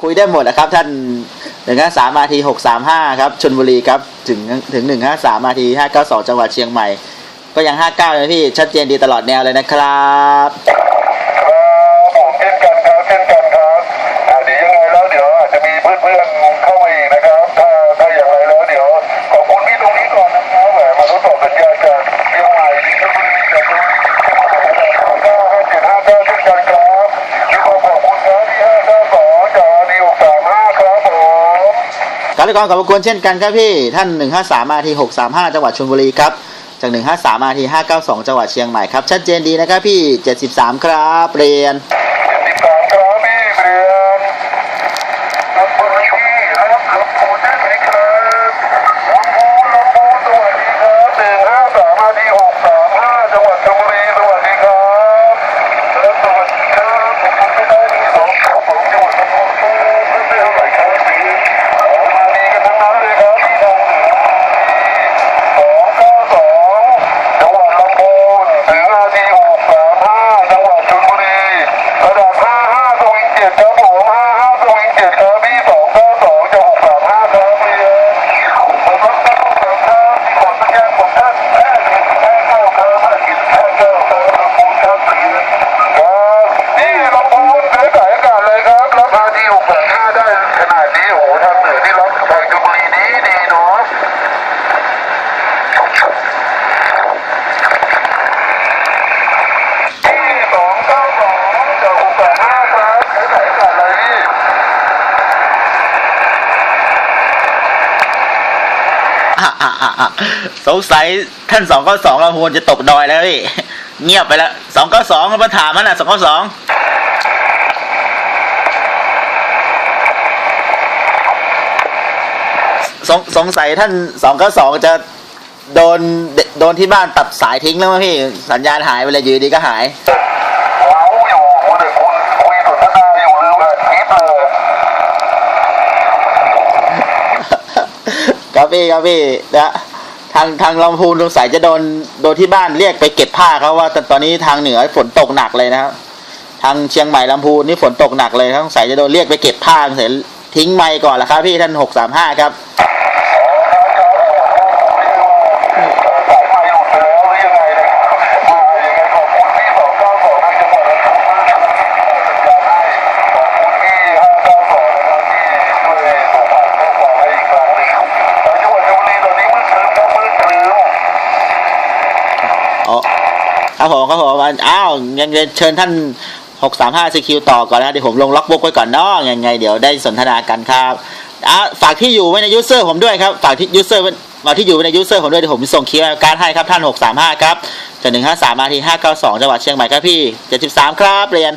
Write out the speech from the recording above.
คุยได้หมดนะครับ ท่านหนึ่งห้าสามมาทีหกสามห้าครับชนบุรีครับถึงถึงหนึ่งห้าสามมาทีห้าเก้าสองจังหวัดเชียงใหม่ ก็ยังห้าเก้าเลยพี่ชัดเจนดีตลอดแนวเลยนะครับผมเช่นกันครับเช่นกันครับอ่าเดี๋ยวยังไงแล้วเดี๋ยวอาจจะมีเพื่อนๆเข้ามาอีกนะครับ การละกรขอบคุณเช่นกันครับพี่ท่านหนึ่งห้าสามาทีหกสามห้าจังหวัดชลบุรีครับจากหนึ่งห้าสามาทีห้าเก้าสองจังหวัดเชียงใหม่ครับ ชัดเจนดีนะครับพี่เจ็ดสิบสามครับเรียน สงสัยท่านสองก้าสองเราควรจะตกดอยแล้วพี่เงียบไปแล้วสองก้าสองมาถามมันอะสองก้าสองสงสงสัยท่านสองก้าสองจะโดนโดนที่บ้านตัดสายทิ้งแล้วมั้งพี่ สัญญาณหายไปเลยอยู่ดีก็หาย เว้าอยู่คุณเด็กคุณคุยสนทนาอยู่ลืมอัดคลิปเลย ครับ พี่ครับพี่นะทางทางลำพูนสงสัยจะโดนโดนที่บ้านเรียกไปเก็บผ้าครับว่าแต่ตอนนี้ทางเหนือฝนตกหนักเลยนะครับ ทางเชียงใหม่ลำพูนนี่ฝนตกหนักเลยสงสัยจะโดนเรียกไปเก็บผ้าเสร็จทิ้งไม้ก่อนละครับ พี่ท่านหกสามห้าครับ ครับผมครับผมอ้าวยังเชิญท่านหกสามห้าซีคิวต่อก่อนนะเดี๋ยวผมลงล็อกบุ๊กไว้ก่อนเนาะยังไง เดี๋ยวได้สนทนากันครับอะฝากที่อยู่ไว้ในยูเซอร์ผมด้วยครับฝากที่ยูเซอร์มาที่อยู่ในยูเซอร์ผมด้วยเดี๋ยวผมส่งคีย์การ์ดให้ครับท่านหกสามห้าครับจากหนึ่งห้าสามมาทีห้าเก้าสองจังหวัดเชียงใหม่ครับพี่เจ็ดสิบสามครับเรียน